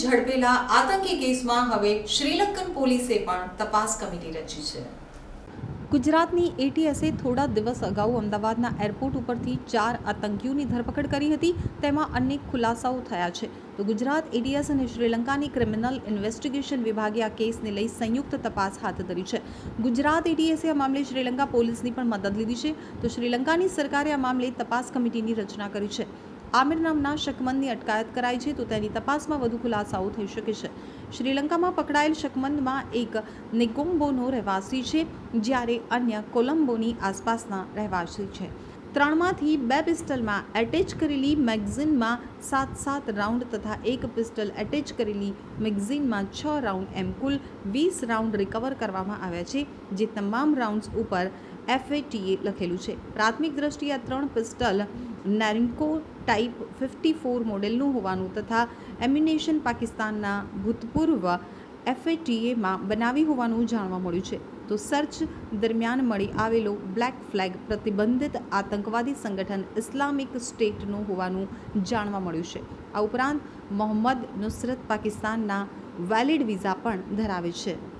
ઝડપેલા આતંકી કેસમાં હવે શ્રીલંકન પોલીસે પણ તપાસ કમિટી રચી છે. ગુજરાતની એટીએસે થોડા દિવસ અગાઉ અમદાવાદના એરપોર્ટ ઉપરથી ચાર આતંકીઓની ધરપકડ કરી હતી, તેમાં અનેક ખુલાસાઓ થયા છે. તો ગુજરાત એટીએસ અને શ્રીલંકાની ક્રિમિનલ ઇન્વેસ્ટિગેશન વિભાગે આ કેસને લઈ સંયુક્ત તપાસ હાથ ધરી છે. ગુજરાત એટીએસે આ મામલે શ્રીલંકા પોલીસની પણ મદદ લીધી છે. તો શ્રીલંકાની સરકારે આ મામલે તપાસ કમિટીની રચના કરી છે. આમિર નામના શકમંદની અટકાયત કરાઈ છે તો તેની તપાસમાં વધુ ખુલાસાઓ થઈ શકે છે. શ્રીલંકામાં પકડાયેલ શકમંદમાં એક નિકોમ્બોનો રહેવાસી છે, જ્યારે અન્ય કોલંબોની આસપાસના રહેવાસી છે. ત્રણમાંથી બે પિસ્ટલમાં એટેચ કરેલી મેગઝીનમાં સાત સાત રાઉન્ડ તથા એક પિસ્ટલ એટેચ કરેલી મેગઝીનમાં છ રાઉન્ડ એમ કુલ વીસ રાઉન્ડ રિકવર કરવામાં આવ્યા છે, જે તમામ રાઉન્ડ્સ ઉપર એફએટીએ લખેલું છે. પ્રાથમિક દ્રષ્ટિએ આ ત્રણ pistol Norinco type fifty four મોડેલનું હોવાનું તથા એમ્યુનેશન પાકિસ્તાનના ભૂતપૂર્વ એફએટીએમાં બનાવી હોવાનું જાણવા મળ્યું છે. તો સર્ચ દરમિયાન મળી આવેલો બ્લેક ફ્લેગ પ્રતિબંધિત આતંકવાદી સંગઠન ઇસ્લામિક સ્ટેટનું હોવાનું જાણવા મળ્યું છે. આ ઉપરાંત મોહમ્મદ નુસરત પાકિસ્તાનના વેલિડ વિઝા પણ ધરાવે છે.